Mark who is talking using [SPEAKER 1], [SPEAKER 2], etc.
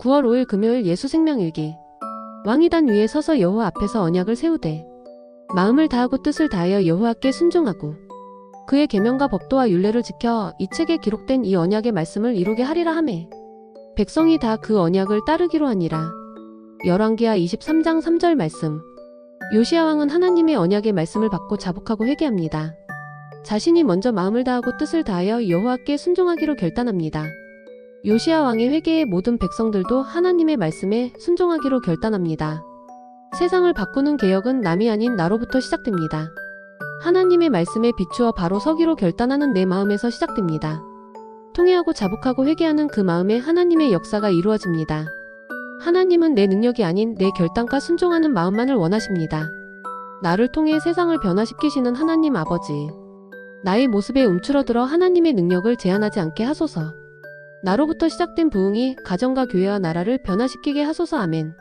[SPEAKER 1] 9월 5일 금요일 예수 생명일기. 왕이단 위에 서서 여호와 앞에서 언약을 세우되 마음을 다하고 뜻을 다하여 여호와께 순종하고 그의 계명과 법도와 율례를 지켜 이 책에 기록된 이 언약의 말씀을 이루게 하리라 하매 백성이 다 그 언약을 따르기로 하니라. 열왕기하 23장 3절 말씀. 요시야 왕은 하나님의 언약의 말씀을 받고 자복하고 회개합니다. 자신이 먼저 마음을 다하고 뜻을 다하여 여호와께 순종하기로 결단합니다. 요시야 왕의 회개에 모든 백성들도 하나님의 말씀에 순종하기로 결단합니다. 세상을 바꾸는 개혁은 남이 아닌 나로부터 시작됩니다. 하나님의 말씀에 비추어 바로 서기로 결단하는 내 마음에서 시작됩니다. 통회하고 자복하고 회개하는 그 마음에 하나님의 역사가 이루어집니다. 하나님은 내 능력이 아닌 내 결단과 순종하는 마음만을 원하십니다. 나를 통해 세상을 변화시키시는 하나님 아버지. 나의 모습에 움츠러들어 하나님의 능력을 제한하지 않게 하소서. 나로부터 시작된 부흥이 가정과 교회와 나라를 변화시키게 하소서 아멘.